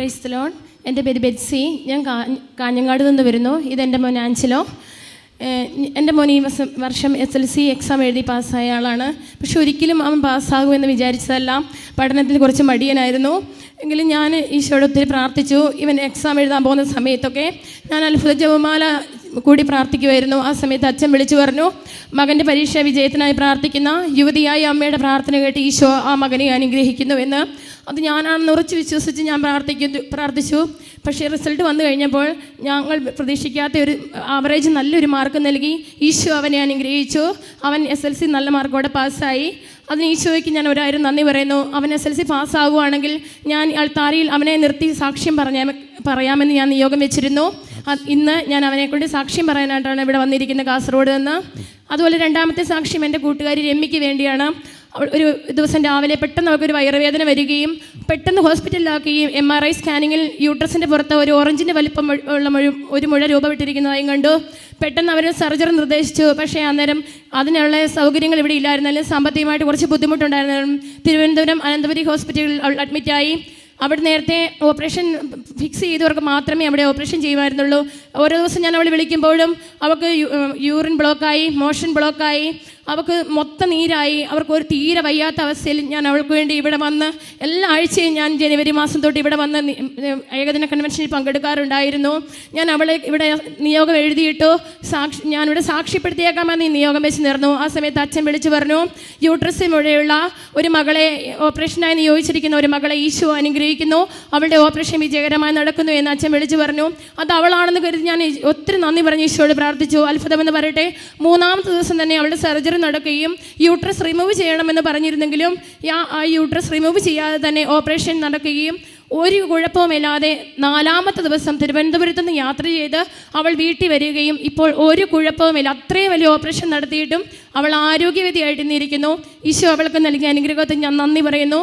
Price loan എന്റെ പേര് Betsy. ഞാൻ കാഞ്ഞങ്ങാട് നിന്ന് വരുന്നു. ഇതെന്റെ മോൻ ആഞ്ചലോ എന്റെ മോൻ ഈ വർഷം വർഷം എസ് എൽ സി എക്സാം എഴുതി പാസ്സായ ആളാണ്. പക്ഷെ ഒരിക്കലും അവൻ പാസ്സാകുമെന്ന് വിചാരിച്ചതല്ല. പഠനത്തിൽ കുറച്ച് മടിയനായിരുന്നു. എങ്കിലും ഞാൻ ഈശോയോട് ഒത്തിരി പ്രാർത്ഥിച്ചു. ഇവൻ എക്സാം എഴുതാൻ പോകുന്ന സമയത്തൊക്കെ ഞാൻ അത്ഭുത ജപമാല കൂടി പ്രാർത്ഥിക്കുമായിരുന്നു ആ സമയത്ത് അച്ഛൻ വിളിച്ചു പറഞ്ഞു മകന്റെ പരീക്ഷാ വിജയത്തിനായി പ്രാർത്ഥിക്കുന്ന യുവതിയായി അമ്മയുടെ പ്രാർത്ഥന കേട്ട് ഈശോ ആ മകനെ അനുഗ്രഹിക്കുന്നു എന്ന്. അത് ഞാനാണെന്ന് ഉറച്ചു വിശ്വസിച്ച് ഞാൻ പ്രാർത്ഥിക്കുന്നു പ്രാർത്ഥിച്ചു. പക്ഷേ റിസൾട്ട് വന്നു കഴിഞ്ഞപ്പോൾ ഞങ്ങൾ പ്രതീക്ഷിക്കാത്ത ഒരു ആവറേജ് നല്ലൊരു മാർക്ക് നൽകി. ഈശോ അവനെ അനുഗ്രഹിച്ചു. അവൻ എസ് എൽ സി നല്ല മാർക്കോടെ പാസ്സായി. അതിന് ഈശോയ്ക്ക് ഞാൻ ഒരായിരം നന്ദി പറയുന്നു. അവൻ എസ് എൽ സി പാസ്സാകുവാണെങ്കിൽ ഞാൻ അൾത്താരയിൽ അവനെ നിർത്തി സാക്ഷ്യം പറഞ്ഞാ പറയാമെന്ന് ഞാൻ നിയോഗം വെച്ചിരുന്നു. ഇന്ന് ഞാൻ അവനെ കൊണ്ട് സാക്ഷ്യം പറയാനായിട്ടാണ് ഇവിടെ വന്നിരിക്കുന്നത് കാസർഗോഡ് നിന്ന്. അതുപോലെ രണ്ടാമത്തെ സാക്ഷ്യം എന്റെ കൂട്ടുകാരി രമ്യയ്ക്ക് വേണ്ടിയാണ്. ഒരു ദിവസം രാവിലെ പെട്ടെന്ന് അവൾക്ക് ഒരു വയറുവേദന വരികയും പെട്ടെന്ന് ഹോസ്പിറ്റലിലാക്കുകയും എം ആർ ഐ സ്കാനിങ്ങിൽ യൂട്രസിന്റെ പുറത്ത് ഒരു ഓറഞ്ചിന്റെ വലിപ്പം ഉള്ള ഒരു മുഴ രൂപപ്പെട്ടിരിക്കുന്നതായും കണ്ടു. പെട്ടെന്ന് അവർ സർജറി നിർദ്ദേശിച്ചു. പക്ഷേ അന്നേരം അതിനുള്ള സൗകര്യങ്ങൾ ഇവിടെ ഇല്ലായിരുന്നാലും സാമ്പത്തികമായിട്ട് കുറച്ച് ബുദ്ധിമുട്ടുണ്ടായിരുന്നാലും തിരുവനന്തപുരം അനന്തപുരി ഹോസ്പിറ്റലിൽ അഡ്മിറ്റായി അവിടെ നേരത്തെ ഓപ്പറേഷൻ ഫിക്സ് ചെയ്തവർക്ക് മാത്രമേ അവിടെ ഓപ്പറേഷൻ ചെയ്യുമായിരുന്നുള്ളൂ. ഓരോ ദിവസം ഞാൻ അവളെ വിളിക്കുമ്പോഴും അവൾക്ക് യൂറിൻ ബ്ലോക്കായി മോഷൻ ബ്ലോക്കായി അവൾക്ക് മൊത്തം നീരായി അവർക്ക് ഒരു തീരെ വയ്യാത്ത അവസ്ഥയിൽ ഞാൻ അവൾക്ക് വേണ്ടി ഇവിടെ വന്ന് എല്ലാ ആഴ്ചയും ഞാൻ ജനുവരി മാസം തൊട്ട് ഇവിടെ വന്ന് ഏകദിന കൺവെൻഷനിൽ പങ്കെടുക്കാറുണ്ടായിരുന്നു. ഞാൻ അവളെ ഇവിടെ നിയോഗം എഴുതിയിട്ടു സാക്ഷി ഞാനിവിടെ സാക്ഷ്യപ്പെടുത്തിയേക്കാമെന്ന് ഈ നിയോഗം വെച്ച് നിർന്നു ആ സമയത്ത് അച്ഛൻ വിളിച്ചു പറഞ്ഞു യൂട്രസ് മുഴയുള്ള ഒരു മകളെ ഓപ്പറേഷനായി നിയോഗിച്ചിരിക്കുന്ന ഒരു മകളെ ഈശോ അനുഗ്രഹിക്കുന്നു. അവളുടെ ഓപ്പറേഷൻ വിജയകരമായി നടക്കുന്നു എന്ന് അച്ഛൻ വിളിച്ചു പറഞ്ഞു. അത് അവളാണെന്ന് കരുതി ഞാൻ ഒത്തിരി നന്ദി പറഞ്ഞു ഈശോയോട് പ്രാർത്ഥിച്ചു. അത്ഭുതമെന്ന് പറയട്ടെ. മൂന്നാമത്തെ ദിവസം തന്നെ അവളുടെ സർജറി നടക്കുകയും യൂട്രസ് റിമൂവ് ചെയ്യണമെന്ന് പറഞ്ഞിരുന്നെങ്കിലും ആ- യൂട്രസ് റിമൂവ് ചെയ്യാതെ തന്നെ ഓപ്പറേഷൻ നടക്കുകയും ഒരു കുഴപ്പവുമില്ലാതെ നാലാമത്തെ ദിവസം തിരുവനന്തപുരത്ത് നിന്ന് യാത്ര ചെയ്ത് അവൾ വീട്ടിൽ വരികയും ഇപ്പോൾ ഒരു കുഴപ്പവുമില്ല. അത്രയും വലിയ ഓപ്പറേഷൻ നടത്തിയിട്ടും അവൾ ആരോഗ്യവതിയായിട്ട് നിന്നിരിക്കുന്നു ഈശോ അവൾക്ക് നൽകിയ അനുഗ്രഹത്തിന് ഞാൻ നന്ദി പറയുന്നു.